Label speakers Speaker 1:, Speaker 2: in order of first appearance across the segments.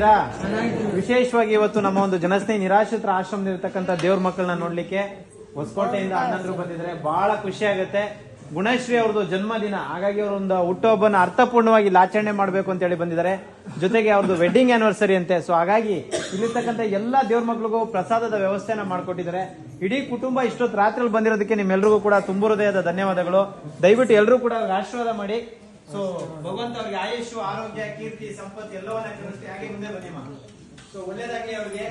Speaker 1: ಚೆನ್ನಾಗಿದ್ದೀರಾ ವಿಶೇಷವಾಗಿ ಇವತ್ತು ನಮ್ಮ ಒಂದು ಜನಸ್ನೇಹಿ ನಿರಾಶ್ರಿತರ ಆಶ್ರಮದಲ್ಲಿರ್ತಕ್ಕಂಥ ದೇವ್ರ ಮಕ್ಕಳನ್ನ ನೋಡ್ಲಿಕ್ಕೆ ಹೊಸಕೋಟೆಯಿಂದ ಅಣ್ಣಂದ್ರು ಬಂದಿದ್ರೆ ಬಹಳ ಖುಷಿ ಆಗುತ್ತೆ. ಗುಣಶ್ರೀ ಅವ್ರದ್ದು ಜನ್ಮದಿನ. ಹಾಗಾಗಿ ಅವರೊಂದು ಹುಟ್ಟುಹಬ್ಬನ ಅರ್ಥಪೂರ್ಣವಾಗಿ ಆಚರಣೆ ಮಾಡಬೇಕು ಅಂತ ಹೇಳಿ ಬಂದಿದ್ದಾರೆ. ಜೊತೆಗೆ ಅವ್ರದ್ದು ವೆಡ್ಡಿಂಗ್ ಆನಿವರ್ಸರಿ ಅಂತೆ. ಸೊ ಹಾಗಾಗಿ ಇಲ್ಲಿರ್ತಕ್ಕಂಥ ಎಲ್ಲ ದೇವ್ರ ಮಕ್ಳಿಗೂ ಪ್ರಸಾದದ ವ್ಯವಸ್ಥೆನ ಮಾಡ್ಕೊಟ್ಟಿದ್ದಾರೆ. ಇಡೀ ಕುಟುಂಬ ಇಷ್ಟೊತ್ತು ರಾತ್ರಿ ಬಂದಿರೋದಕ್ಕೆ ನಿಮ್ಮೆಲ್ಲರಿಗೂ ಕೂಡ ತುಂಬ ಹೃದಯದ ಧನ್ಯವಾದಗಳು. ದಯವಿಟ್ಟು ಎಲ್ಲರೂ ಕೂಡ ಆಶೀರ್ವಾದ ಮಾಡಿ. ಸೊ ಭಗವಂತ ಅವ್ರಿಗೆ ಆಯುಷು, ಆರೋಗ್ಯ, ಕೀರ್ತಿ, ಸಂಪತ್ತು ಎಲ್ಲವನ್ನ ಕಲಿಸ್ಲಿ ಹಾಗೆ ಮುಂದೆ ಬನ್ನಿ ಮಾ. ಸೊ ಒಳ್ಳೇದಾಗ್ಲಿ ಅವ್ರಿಗೆ.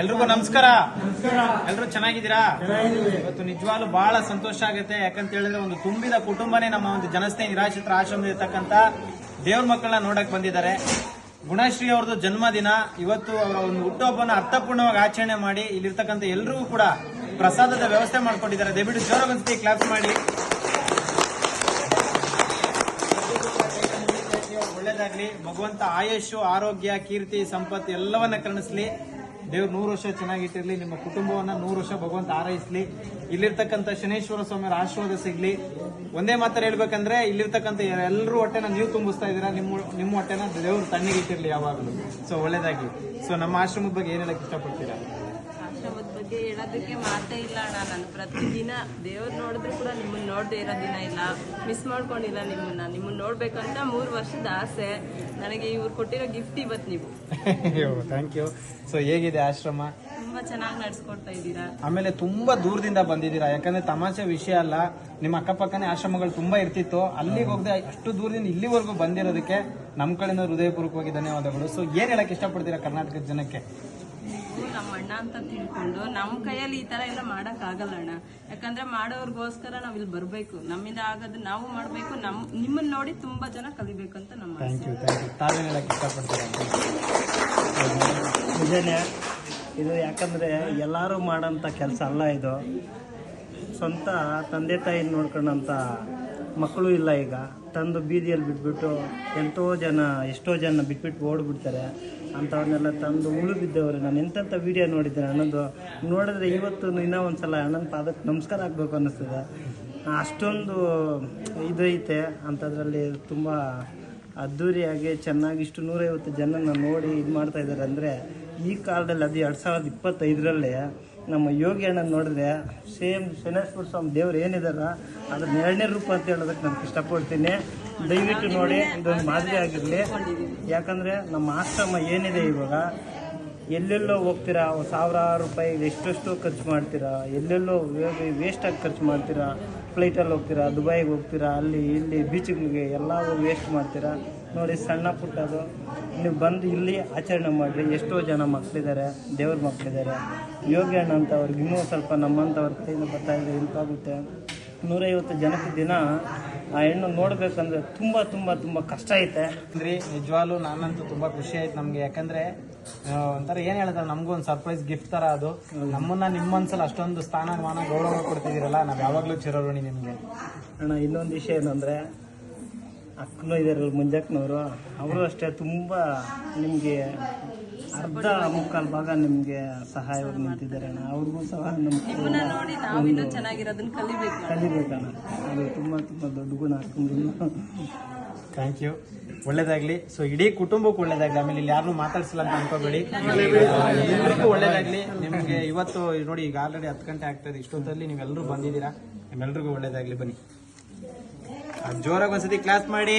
Speaker 1: ಎಲ್ರಿಗೂ ನಮಸ್ಕಾರ. ಎಲ್ರು ಚೆನ್ನಾಗಿದ್ದೀರಾ? ಇವತ್ತು ನಿಜವಾಗ್ಲು ಬಹಳ ಸಂತೋಷ ಆಗುತ್ತೆ. ಯಾಕಂತ ಹೇಳಿದ್ರೆ ಒಂದು ತುಂಬಿದ ಕುಟುಂಬನೇ ನಮ್ಮ ಒಂದು ಜನಸ್ನೇಹಿ ನಿರಾಶ್ರಿತರ ಆಶ್ರಮದಲ್ಲಿರ್ತಕ್ಕಂಥ ದೇವ್ರ ಮಕ್ಕಳನ್ನ ನೋಡಕ್ ಬಂದಿದ್ದಾರೆ. ಗುಣಶ್ರೀ ಅವ್ರದ್ದು ಜನ್ಮದಿನ. ಇವತ್ತು ಅವರ ಒಂದು ಹುಟ್ಟುಹಬ್ಬನ ಅರ್ಥಪೂರ್ಣವಾಗಿ ಆಚರಣೆ ಮಾಡಿ ಇಲ್ಲಿರ್ತಕ್ಕಂಥ ಎಲ್ಲರಿಗೂ ಕೂಡ ಪ್ರಸಾದದ ವ್ಯವಸ್ಥೆ ಮಾಡ್ಕೊಂಡಿದ್ದಾರೆ. ದಯವಿಟ್ಟು ಜೋರಾಗೊಂದ್ಸತಿ ಕ್ಲಾಸ್ ಮಾಡಿ. ಒಳ್ಳೇದಾಗ್ಲಿ. ಭಗವಂತ ಆಯುಷು ಆರೋಗ್ಯ ಕೀರ್ತಿ ಸಂಪತ್ತು ಎಲ್ಲವನ್ನ ಕರುಣಿಸ್ಲಿ. ದೇವ್ರು ನೂರು ವರ್ಷ ಚೆನ್ನಾಗಿಟ್ಟಿರ್ಲಿ ನಿಮ್ಮ ಕುಟುಂಬವನ್ನ ನೂರು ವರ್ಷ ಭಗವಂತ ಆರೈಸ್ಲಿ. ಇಲ್ಲಿರ್ತಕ್ಕಂಥ ಶನೇಶ್ವರ ಸ್ವಾಮಿಯವರ ಆಶೀರ್ವಾದ ಸಿಗ್ಲಿ. ಒಂದೇ ಮಾತ್ರ ಹೇಳ್ಬೇಕಂದ್ರೆ, ಇಲ್ಲಿರ್ತಕ್ಕಂಥ ಎಲ್ಲರೂ ಹೊಟ್ಟೆನ ನೀವು ತುಂಬಿಸ್ತಾ ಇದ್ದೀರಾ, ನಿಮ್ಮ ನಿಮ್ಮ ಹೊಟ್ಟೆನ ದೇವ್ರು ತಣ್ಣಿಗೆ ಇಟ್ಟಿರ್ಲಿ ಯಾವಾಗಲೂ. ಸೊ ಒಳ್ಳೇದಾಗಿ ಸೊ ನಮ್ಮ ಆಶ್ರಮದ ಬಗ್ಗೆ ಏನ್ ಹೇಳಕ್ ಇಷ್ಟಪಡ್ತೀರಾ?
Speaker 2: ಬಗ್ಗೆ ಹೇಳೋದಕ್ಕೆ ಮಾತೇ ಇಲ್ಲ ಅಣ್ಣ. ನಾನು ಪ್ರತಿದಿನ ದೇವ್ರು ನೋಡಿದ್ರು ಕೂಡ ನಿಮ್ಮನ್ನ ನೋಡದೆ ಇರೋ ದಿನ ಇಲ್ಲ. ಮಿಸ್ ಮಾಡ್ಕೊಂಡಿಲ್ಲ ನಿಮ್ಮನ್ನ. ನಿಮ್ಮನ್ನ ನೋಡ್ಬೇಕಂತ ಮೂರು ವರ್ಷದ ಆಸೆ. ನನಗೆ ಇವ್ರು ಕೊಟ್ಟಿರೋ ಗಿಫ್ಟ್ ಇವತ್ತು ನೀವು.
Speaker 1: ಥ್ಯಾಂಕ್ ಯು ಸೊ ಹೇಗಿದೆ ಆಶ್ರಮ?
Speaker 2: ತುಂಬಾ ಚೆನ್ನಾಗಿ ನಡ್ಸ್ಕೊಡ್ತಾ ಇದ್ದೀರಾ?
Speaker 1: ಆಮೇಲೆ ತುಂಬಾ ದೂರದಿಂದ ಬಂದಿದ್ದೀರಾ? ಯಾಕಂದ್ರೆ ತಮಾಷೆ ವಿಷಯ ಅಲ್ಲ. ನಿಮ್ಮ ಅಕ್ಕಪಕ್ಕನೇ ಆಶ್ರಮಗಳು ತುಂಬಾ ಇರ್ತಿತ್ತು. ಅಲ್ಲಿಗೆ ಹೋಗದೆ ಅಷ್ಟು ದೂರದಿಂದ ಇಲ್ಲಿವರೆಗೂ ಬಂದಿರೋದಕ್ಕೆ ನಮ್ಮ ಕಡೆಯಿಂದ ಹೃದಯಪೂರ್ವಕವಾಗಿ ಧನ್ಯವಾದಗಳು. ಸೊ ಏನ್ ಹೇಳಕ್ ಇಷ್ಟಪಡ್ತೀರಾ ಕರ್ನಾಟಕದ ಜನಕ್ಕೆ?
Speaker 2: ನೀವು ನಮ್ಮ ಅಣ್ಣ ಅಂತ ತಿಳ್ಕೊಂಡು ನಮ್ಮ ಕೈಯಲ್ಲಿ ಈ ತರ ಎಲ್ಲ ಮಾಡಕ್ ಆಗಲ್ಲ ಅಣ್ಣ. ಯಾಕಂದ್ರೆ ಮಾಡೋರ್ಗೋಸ್ಕರ ನಾವ್ ಇಲ್ಲಿ ಬರ್ಬೇಕು. ನಮ್ಮಿಂದ ಆಗೋದು ನಾವು ಮಾಡ್ಬೇಕು. ನಮ್ ನಿಮ್ಮನ್ನ ನೋಡಿ ತುಂಬಾ ಜನ ಕಲಿಬೇಕು ಅಂತ ನಮ್ಮ.
Speaker 1: ಥ್ಯಾಂಕ್ ಯು ಥ್ಯಾಂಕ್ ಯು ಇಷ್ಟಪಡ್ತೀರಾ?
Speaker 3: ನಿಜನೇ ಇದು ಯಾಕಂದರೆ ಎಲ್ಲರೂ ಮಾಡೋಂಥ ಕೆಲಸ ಅಲ್ಲ ಇದು. ಸ್ವಂತ ತಂದೆ ತಾಯಿ ನೋಡ್ಕೊಂಡಂಥ ಮಕ್ಕಳು ಇಲ್ಲ ಈಗ. ತಂದು ಬೀದಿಯಲ್ಲಿ ಬಿಟ್ಬಿಟ್ಟು ಎಂತೋ ಜನ, ಎಷ್ಟೋ ಜನ ಬಿಟ್ಬಿಟ್ಟು ಓಡ್ಬಿಡ್ತಾರೆ. ಅಂಥವ್ರನ್ನೆಲ್ಲ ತಂದು ಉಳು ಬಿದ್ದವರು. ನಾನು ಎಂತೆಂಥ ವೀಡಿಯೋ ನೋಡಿದ್ದೇನೆ ಅಣ್ಣಂದು ನೋಡಿದ್ರೆ ಇವತ್ತು ಇನ್ನೂ ಒಂದು ಸಲ ಅಣ್ಣನ ಪಾದಕ್ಕೆ ನಮಸ್ಕಾರ ಆಗಬೇಕು ಅನ್ನಿಸ್ತದೆ. ಅಷ್ಟೊಂದು ಇದೈತೆ ಅಂಥದ್ರಲ್ಲಿ ತುಂಬ ಅದ್ಧೂರಿಯಾಗಿ ಚೆನ್ನಾಗಿ ಇಷ್ಟು ನೂರೈವತ್ತು ಜನನ ನೋಡಿ ಇದು ಮಾಡ್ತಾ ಇದ್ದಾರೆ. ಅಂದರೆ ಈ ಕಾಲದಲ್ಲಿ ಅದು ಎರಡು ಸಾವಿರದ ಇಪ್ಪತ್ತೈದರಲ್ಲಿ ನಮ್ಮ ಯೋಗಿ ಅಣ್ಣ ನೋಡಿದ್ರೆ ಸೇಮ್ ಶನೇಶ್ವರ ಸ್ವಾಮಿ ದೇವ್ರು ಏನಿದಾರ ಅದ್ರ ಎರಡನೇ ರೂಪ ಅಂತ ಹೇಳೋದಕ್ಕೆ ನಾನು ಇಷ್ಟಪಡ್ತೀನಿ. ದಯವಿಟ್ಟು ನೋಡಿ, ಇದೊಂದು ಮಾದರಿ ಆಗಿರಲಿ. ಯಾಕಂದರೆ ನಮ್ಮ ಆಶ್ರಮ ಏನಿದೆ ಇವಾಗ ಎಲ್ಲೆಲ್ಲೋ ಹೋಗ್ತೀರಾ? ಸಾವಿರಾರು ರೂಪಾಯಿ ಎಷ್ಟೆಷ್ಟು ಖರ್ಚು ಮಾಡ್ತೀರಾ? ಎಲ್ಲೆಲ್ಲೋ ವೇಸ್ಟಾಗಿ ಖರ್ಚು ಮಾಡ್ತೀರಾ? ಫ್ಲೈಟಲ್ಲಿ ಹೋಗ್ತೀರಾ, ದುಬೈಗೆ ಹೋಗ್ತೀರಾ, ಅಲ್ಲಿ ಇಲ್ಲಿ ಬೀಚ್ಗಳಿಗೆ ಎಲ್ಲವೂ ವೇಸ್ಟ್ ಮಾಡ್ತೀರಾ? ನೋಡಿ ಸಣ್ಣ ಪುಟ್ಟದು ನೀವು ಬಂದು ಇಲ್ಲಿ ಆಚರಣೆ ಮಾಡಿರಿ. ಎಷ್ಟೋ ಜನ ಮಕ್ಕಳಿದ್ದಾರೆ ದೇವ್ರ ಮಕ್ಕಳಿದ್ದಾರೆ ಯೋಗಿ ಅಣ್ಣ ಅಂತ ಇನ್ನೂ ಸ್ವಲ್ಪ ನಮ್ಮಂಥವ್ರ ಕೈಯಿಂದ ಬರ್ತಾಯಿದ್ರೆ ಹೆಲ್ಪ್ ಆಗುತ್ತೆ. ನೂರೈವತ್ತು ಜನಕ್ಕೆ ದಿನ ಆ ಹೆಣ್ಣು ನೋಡ್ಬೇಕಂದ್ರೆ ತುಂಬ ತುಂಬ ತುಂಬ ಕಷ್ಟ ಐತೆ.
Speaker 1: ಅಂದ್ರೆ ನಿಜವಾಗ್ಲೂ ನಾನಂತೂ ತುಂಬಾ ಖುಷಿ ಆಯ್ತು ನಮ್ಗೆ. ಯಾಕಂದ್ರೆ ಒಂಥರ ಏನ್ ಹೇಳ್ತಾರೆ ನಮಗೂ ಒಂದು ಸರ್ಪ್ರೈಸ್ ಗಿಫ್ಟ್ ತರ ಅದು. ನಮ್ಮನ್ನ ನಿಮ್ಮ ಮನ್ಸಲ್ಲಿ ಅಷ್ಟೊಂದು ಸ್ಥಾನಮಾನ ಗೌರವ ಕೊಡ್ತಿದ್ದೀರಲ್ಲ ನಾವ್ ಯಾವಾಗ್ಲೂ ಚಿರೋಣಿ ನಿಮ್ಗೆ.
Speaker 3: ಅಣ್ಣ ಇನ್ನೊಂದು ವಿಷಯ ಏನಂದ್ರೆ ಅಕ್ಕನೂ ಇದಾರಲ್ಲ ಮುಂಜಾಕ್ನವರು. ಅವರು ಅಷ್ಟೇ ತುಂಬ ನಿಮಗೆ ಅರ್ಧ ಮುಕ್ಕಾಲು ಭಾಗ ನಿಮಗೆ ಸಹಾಯವಾಗಿ ನಿಂತಿದ್ದಾರೆ ಅಣ್ಣ. ಅವ್ರಿಗೂ ಸಹ ನಮ್ಮ
Speaker 2: ನಿಮ್ಮನ್ನ ನೋಡಿ ನಾವಿನ್ನೂ ಚೆನ್ನಾಗಿರೋದನ್ನ ಕಲಿಬೇಕು
Speaker 3: ಕಲಿಬೇಕಣ್ಣ. ಅದು ತುಂಬ ತುಂಬ ದೊಡ್ಡ ಗುಣ ಹಾಕೊಂಡು
Speaker 1: ಥ್ಯಾಂಕ್ ಯು ಒಳ್ಳೇದಾಗ್ಲಿ. ಸೊ ಇಡೀ ಕುಟುಂಬಕ್ಕೆ ಒಳ್ಳೇದಾಗ್ಲಿ. ಆಮೇಲೆ ಇಲ್ಲಿ ಯಾರನ್ನೂ ಮಾತಾಡ್ಸಿಲ್ಲ ಅಂತ ಅನ್ಕೋಬೇಡಿ. ಎಲ್ಲರಿಗೂ ಒಳ್ಳೇದಾಗ್ಲಿ. ನಿಮ್ಗೆ ಇವತ್ತು ನೋಡಿ ಈಗ ಆಲ್ರೆಡಿ ಹತ್ತು ಗಂಟೆ ಆಗ್ತದೆ. ಇಷ್ಟೊತ್ತಲ್ಲಿ ನೀವೆಲ್ಲರೂ ಬಂದಿದ್ದೀರಾ? ನಿಮ್ಮೆಲ್ರಿಗೂ ಒಳ್ಳೇದಾಗ್ಲಿ. ಬನ್ನಿ. ಆ, ಜೋರಾಗಿ ಒಂದ್ಸತಿ ಕ್ಲಾಸ್ ಮಾಡಿ.